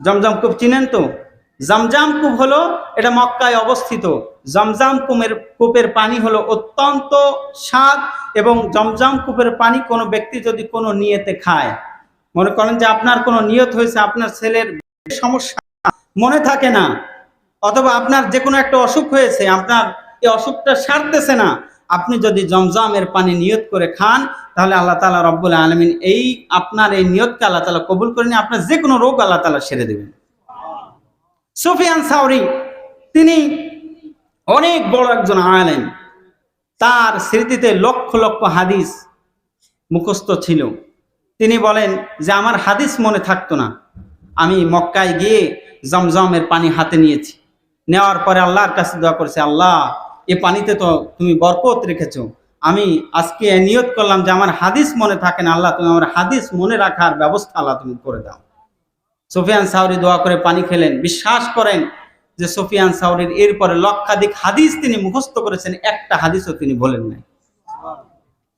জমজম কূপ চিনেন তো? জমজাম কূপ হলো এটা মক্কায় অবস্থিত। জমজাম কুমের, কূপের পানি হলো অত্যন্ত স্বাদ এবং জমজাম কূপের পানি কোনো ব্যক্তি যদি কোনো নিয়তে খায়। মনে করেন যে আপনার কোনো নিয়ত হয়েছে, আপনার ছেলের সমস্যা, মনে থাকে না। অথবা আপনার যে কোনো একটা অসুখ হয়েছে, আপনার এই অসুখটা সারতেছে না আপনি যদি জমজমের পানি নিয়ত করে খান, তাহলে আল্লাহ তালা রব্বুল আলমিন এই আপনার এই নিয়তকে আল্লাহ তালা কবুল করে নিয়ে আপনার যে কোনো রোগ আল্লাহ তালা সেরে দেবেন। সুফিয়ান সাউরি, তিনি অনেক বড় একজন আলেম। তার স্মৃতিতে লক্ষ লক্ষ হাদিস মুখস্থ ছিল। তিনি বলেন যে, আমার হাদিস মনে থাকতো না। আমি মক্কায় গিয়ে জমজমের পানি হাতে নিয়েছি। নেওয়ার পরে আল্লাহর কাছে দোয়া করেছে, আল্লাহ এ পানিতে তো তুমি বরকত রেখেছো। আমি আজকে নিয়ত করলাম যে আমার হাদিস মনে থাকে না, আল্লাহ তুমি আমার হাদিস মনে রাখার ব্যবস্থা আল্লাহ তুমি করে দাও। সুফিয়ান সাউরি দোয়া করে পানি খেলেন, বিশ্বাস করেন যে সুফিয়ান সাউরির এরপরে লক্ষাধিক হাদিস তিনি মুখস্থ করেছেন, একটা হাদিসও তিনি বলেন নাই।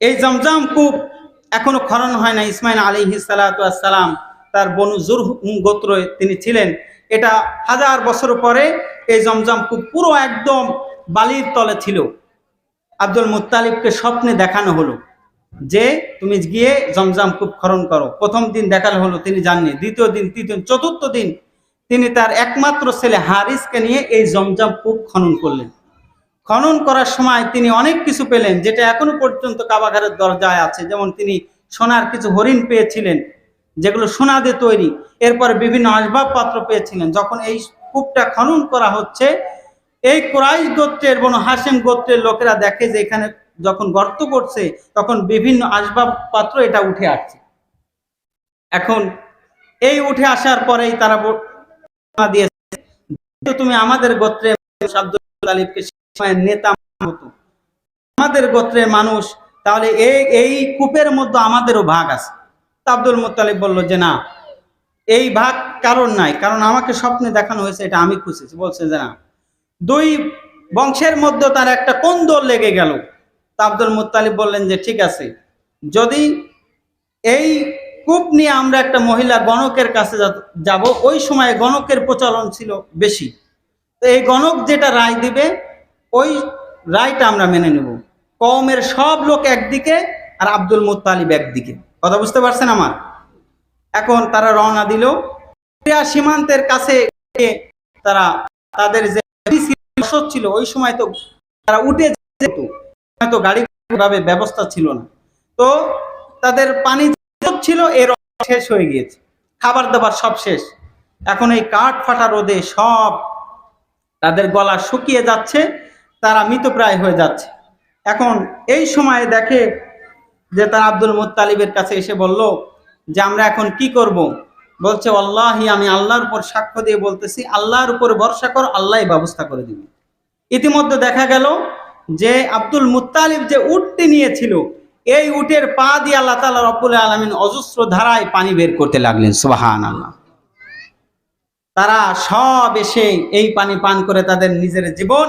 এই জমজম কূপ এখনও খনন হয় না ইসমাইল আলী সালাম তার বনু জুর গোত্র তিনি ছিলেন। এটা হাজার বছর পরে এই জমজম কূপ পুরো একদম বালির তলে ছিল। আব্দুল মুত্তালিবকে স্বপ্নে দেখানো হলো যে, তুমি গিয়ে জমজম কূপ খনন করো। প্রথম দিন দেখানো হলো তিনি জাননি দ্বিতীয় দিন, তৃতীয় চতুর্থ দিন তিনি তার একমাত্র ছেলে হারিসকে নিয়ে এই জমজম কূপ খনন করলেন। খনন করার সময় তিনি অনেক কিছু পেলেন, যেটা এখনও পর্যন্ত কাবাঘরের দরজায় আছে। যেমন তিনি সোনার কিছু হরিণ পেয়েছিলেন, যেগুলো সোনা দিয়ে তৈরি। এরপর বিভিন্ন আসবাবপত্র পেয়েছিলেন। যখন এই কূপটা খনন করা হচ্ছে এই কোরাইশ গোত্রের, বনু হাসেম গোত্রের লোকেরা দেখে যে এখানে যখন গর্ত করছে, তখন বিভিন্ন আসবাবপত্র এটা উঠে আসছে। এখন এই উঠে আসার পরেই তারা দিয়েছে তুমি আমাদের গোত্রে তালিবকে নেতা হতো আমাদের গোত্রের মানুষ, তাহলে এই এই কূপের মধ্যে আমাদেরও ভাগ আছে। আব্দুল মুতালিব বলল যে, না, এই ভাগ কারণ নাই, কারণ আমাকে স্বপ্নে দেখানো হয়েছে, এটা আমি খুঁজেছি বলছে যে, না দুই বংশের মধ্যে তার একটা কোন কোন্দল লেগে গেল। তা আব্দুল মুতালিব বললেন যে, ঠিক আছে, যদি এই কূপ নিয়ে আমরা একটা মহিলা গণকের কাছে যাব, ওই সময় গণকের প্রচলন ছিল বেশি। তো এই গণক যেটা রায় দিবে, ওই রায়টা আমরা মেনে নেব। কমের সব লোক একদিকে আর আব্দুল মুত্তালিব একদিকে। কথা বুঝতে পারছেন আমার? এখন তারা রওনা দিল। সীমান্তের কাছে তারা তাদের যে ছিল, ওই সময় তো তারা উঠে যেত। তো গাড়ি ভাবে ব্যবস্থা ছিল না। তো তাদের পানি ছিল, এর শেষ হয়ে গিয়েছে। খাবার দাবার সব শেষ। এখন এই কাঠ ফাটা রোদে সব তাদের গলা শুকিয়ে যাচ্ছে, তারা মৃতপ্রায় হয়ে যাচ্ছে। এখন এই সময়ে দেখে যে তারা আব্দুল মুত্তালিবের কাছে এসে বলল যে, আমরা এখন কি করব? বলছে আল্লাহি আমি আল্লাহর উপর সাক্ষ্য দিয়ে বলতেছি, আল্লাহর উপর ভরসা কর আল্লাহ ব্যবস্থা করে দিবে। ইতিমধ্যে দেখা গেল যে আব্দুল মুত্তালিব যে উটটি নিয়েছিল, এই উটের পা দিয়ে আল্লাহ তালা রব্বুল আলমিন অজস্র ধারায় পানি বের করতে লাগলেন সুবাহান আল্লাহ তারা সব এসে এই পানি পান করে তাদের নিজের জীবন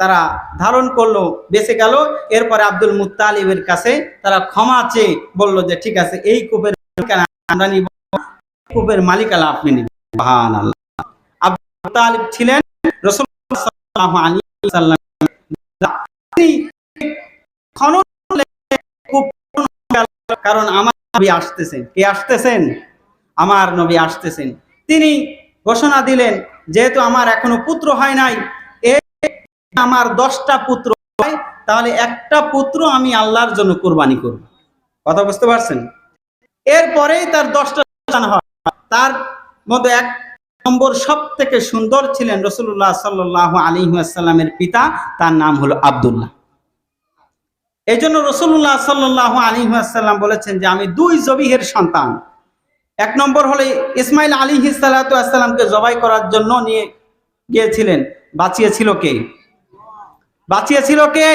তারা ধারণ করল, বেঁচে গেল। এরপরে আব্দুল মুত্তালিবের কাছে তারা ক্ষমা চেয়ে বলল যে, ঠিক আছে, এই কূপের আমরা নিব। কূপের মালিকানা আপনি নিবেন। ছিলেন কারণ আমার নবী আসতেছেন। কে আসতেছেন? আমার নবী আসতেছেন। তিনি ঘোষণা দিলেন, যেহেতু আমার এখনও পুত্র হয় নাই আমার দশটা পুত্র তাহলে একটা পুত্র আমি আল্লাহর জন্য কোরবানি করব। কথা বুঝতে পারছেন? এরপরেই তার দশটা হয়। তার মধ্যে এক নম্বর সব থেকে সুন্দর ছিলেন রসুল্লাহ সাল্লাহ আলী আসাল্লামের পিতা, তার নাম হলো আবদুল্লাহ। এই জন্য রসুল্লাহ সাল্লাহ আলী আসাল্লাম বলেছেন যে, আমি দুই জবিহের সন্তান। এক নম্বর হলে ইসমাইল আলী সালাতামকে জবাই করার জন্য নিয়ে গিয়েছিলেন। বাঁচিয়েছিল কে? বাঁচিয়েছিল কে?